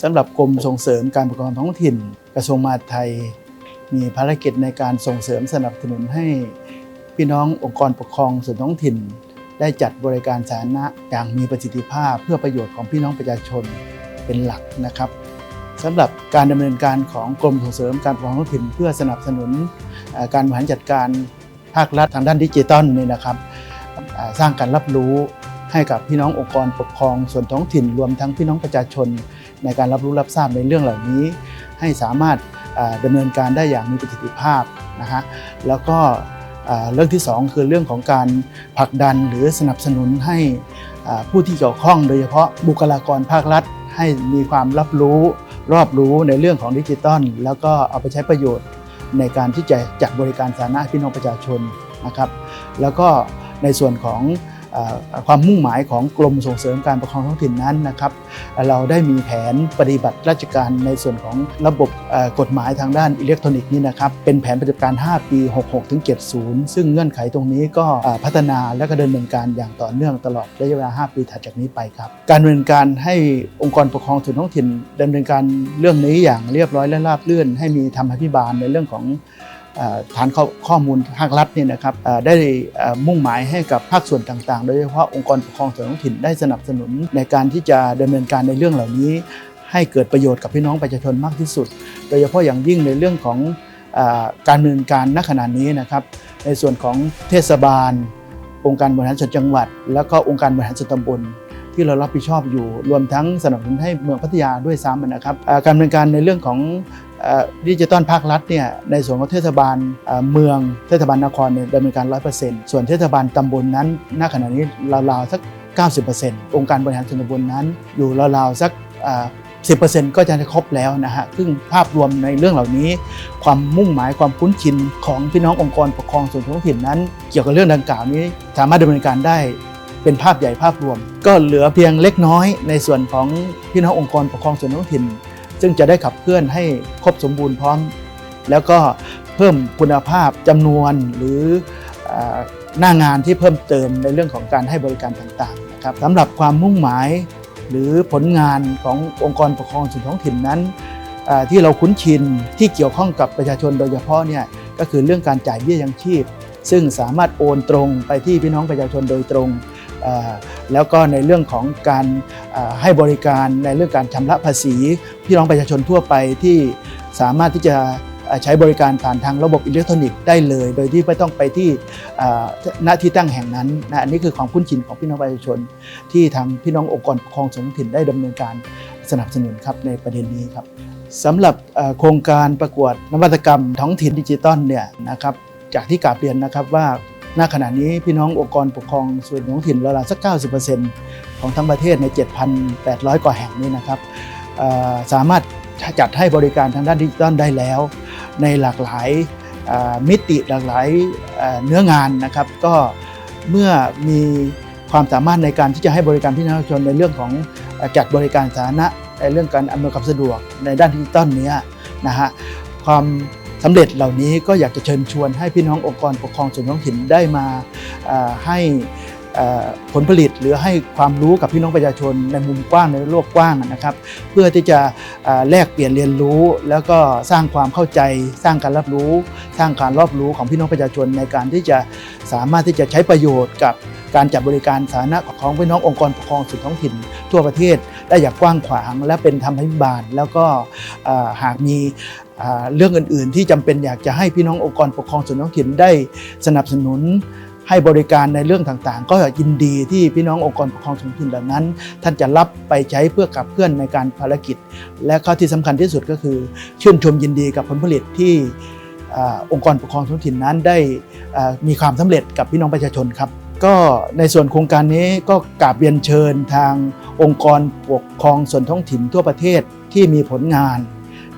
สำหรับกรมส่งเสริมการปกครองท้องถิ่น กระทรวงมหาดไทย มีภารกิจในการส่งเสริมสนับสนุนให้พี่น้ององค์กรปกครองส่วนท้องถิ่น ได้จัดบริการสาธารณะอย่างมีประสิทธิภาพเพื่อประโยชน์ของพี่น้องประชาชนเป็นหลักนะครับสำหรับการดำเนินการของกรมส่งเสริมการปกครองท้องถิ่น เพื่อสนับสนุนการบริหารจัดการภาครัฐทางด้านดิจิทัลนี่นะครับ สร้างการรับรู้ให้กับพี่น้ององค์กรปกครองส่วนท้องถิ่น รวมทั้งพี่น้องประชาชน ในการรับรู้รับทราบในเรื่องเหล่านี้ ให้สามารถเอ่อดำเนินการได้อย่างมีประสิทธิภาพนะฮะแล้วก็เรื่องที่สองคือเรื่องของการผลักดันหรือสนับสนุนให้ผู้ที่เกี่ยวข้อง โดยเฉพาะบุคลากรภาครัฐ ให้มีความรับรู้รอบรู้ในเรื่องของดิจิตอลแล้วก็เอาไปใช้ประโยชน์ในการที่จะจัดบริการสาธารณะให้พี่น้องประชาชนนะครับ แล้วก็ในส่วนของ ความมุ่งหมายของกรมส่งเสริมการปกครองท้องถิ่นนั้นนะครับเราได้มีแผนปฏิบัติราชการในส่วนของระบบกฎหมายทางด้านอิเล็กทรอนิกส์นี่นะครับเป็นแผนปฏิบัติการ 5 ปี 66ถึง70 ซึ่งเงื่อนไขตรงนี้ก็พัฒนาและก็ดำเนินการอย่างต่อเนื่องตลอดระยะเวลา 5 ปีถัดจากนี้ไปครับ การดำเนินการให้องค์กรปกครองส่วนท้องถิ่นดำเนินการเรื่องนี้อย่างเรียบร้อยและราบรื่น ให้มีธรรมาภิบาลในเรื่องของ ฐานข้อข้อมูลภาครัฐเนี่ยนะครับได้มุ่งหมายให้กับภาคส่วนต่างๆ โดยเฉพาะองค์กรปกครองส่วนท้องถิ่นได้สนับสนุนในการที่จะดำเนินการในเรื่องเหล่านี้ ให้เกิดประโยชน์กับพี่น้องประชาชนมากที่สุด โดยเฉพาะอย่างยิ่งในเรื่องของอการดำเนินการณขณะนี้นะครับในส่วนของเทศบาล องค์การบริหารส่วนจังหวัด แล้วก็องค์การบริหารส่วนตำบล ที่เรารับผิดชอบอยู่ รวมทั้งสนับสนุนให้เมืองพัทยาด้วยซ้ำนะครับการดำเนินการในเรื่องของดิจิตอลภาครัฐเนี่ยในส่วนของเทศบาลเมืองเทศบาลนครเนี่ยดำเนินการ 100%ส่วนเทศบาลตำบลนั้นณขณะนี้ราวๆสัก 90%องค์การบริหารส่วนตำบลนั้น อยู่ราวๆสักเอ่อ10%ก็จะครบแล้วนะฮะ ซึ่งภาพรวมในเรื่องเหล่านี้ ความมุ่งหมายความคุ้นชินของพี่น้ององค์กรปกครองส่วนท้องถิ่นนั้น เกี่ยวกับเรื่องดังกล่าวนี้ สามารถดำเนินการได้ เป็นภาพใหญ่ภาพรวม ก็เหลือเพียงเล็กน้อยในส่วนของพี่น้ององค์กรปกครองส่วนท้องถิ่น ซึ่งจะได้ขับเคลื่อนให้ครบสมบูรณ์พร้อม แล้วก็เพิ่มคุณภาพจำนวนหรือหน้างานที่เพิ่มเติมในเรื่องของการให้บริการต่างๆนะครับสำหรับความมุ่งหมายหรือผลงานขององค์กรปกครองส่วนท้องถิ่นนั้นที่เราคุ้นชินที่เกี่ยวข้องกับประชาชนโดยเฉพาะเนี่ยก็คือเรื่องการจ่ายเบี้ยยังชีพ ซึ่งสามารถโอนตรงไปที่พี่น้องประชาชนโดยตรง แล้วก็ในเรื่องของการให้บริการในเรื่องการชำระภาษีพี่น้องประชาชนทั่วไปที่สามารถที่จะใช้บริการผ่านทางระบบอิเล็กทรอนิกส์ได้เลย โดยที่ไม่ต้องไปที่ณที่ตั้งแห่งนั้นนะอันนี้คือความคุ้นชินของพี่น้องประชาชน ที่ทางพี่น้ององค์กรปกครองส่วนท้องถิ่นได้ดำเนินการสนับสนุนครับในประเด็นนี้ครับสำหรับโครงการประกวดนวัตกรรมท้องถิ่นดิจิตอลเนี่ยนะครับจากที่กาบเรียนนะครับว่า ณขณะนี้พี่น้ององค์กรปกครองส่วนท้องถิ่นราวๆสัก 90%ของทั้งประเทศใน 7,800 กว่าแห่งนี้นะครับสามารถจัดให้บริการทางด้านดิจิตอลได้แล้ว ในหลากหลายมิติหลากหลายเนื้องานนะครับ ก็เมื่อมีความสามารถในการที่จะให้บริการพี่น้องประชาชนในเรื่องของจัดบริการสาธารณะในเรื่องการอำนวยความสะดวกในด้านดิจิตอลเนี้ยนะฮะความ สำเร็จเหล่านี้ก็อยากจะเชิญชวนให้พี่น้ององค์กรปกครองส่วนท้องถิ่นได้มาให้ผลผลิตหรือให้ความรู้กับพี่น้องประชาชนในมุมกว้างในโลกกว้างนะครับ เพื่อที่จะแลกเปลี่ยนเรียนรู้ แล้วก็สร้างความเข้าใจ สร้างการรับรู้ สร้างการรอบรู้ของพี่น้องประชาชนในการที่จะสามารถที่จะใช้ประโยชน์กับการจัดบริการสาธารณะของพี่น้ององค์กรปกครองส่วนท้องถิ่นทั่วประเทศ ได้อย่างกว้างขวาง และเป็นธรรมพิบาล แล้วก็หากมีเรื่องอื่น ๆ ที่จำเป็นอยากจะให้พี่น้ององค์กรปกครองส่วนท้องถิ่นได้สนับสนุนให้บริการในเรื่องต่างๆ ก็ยินดีที่พี่น้ององค์กรปกครองส่วนท้องถิ่นเหล่านั้น ท่านจะรับไปใช้เพื่อขับเคลื่อนในการภารกิจ และข้อที่สำคัญที่สุดก็คือ ชื่นชมยินดีกับผลผลิตที่องค์กรปกครองท้องถิ่นนั้นได้มีความสำเร็จกับพี่น้องประชาชนครับ ก็ในส่วนโครงการนี้ก็กราบเรียนเชิญทางองค์กรปกครองส่วนท้องถิ่นทั่วประเทศที่มีผลงาน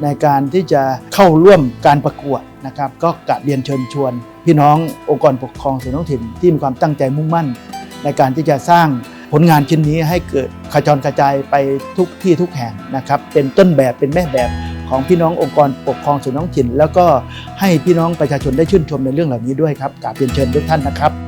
ในการที่จะเข้าร่วมการประกวดนะครับ ก็กราบเรียนเชิญชวน พี่น้ององค์กรปกครองส่วนท้องถิ่นที่มีความตั้งใจมุ่งมั่น ในการที่จะสร้างผลงานชิ้นนี้ให้เกิดขจรกระจายไปทุกที่ทุกแห่งนะครับ เป็นต้นแบบเป็นแม่แบบของพี่น้ององค์กรปกครองส่วนท้องถิ่น แล้วก็ให้พี่น้องประชาชนได้ชื่นชมในเรื่องเหล่านี้ด้วยครับกราบเรียนเชิญทุกท่านนะครับ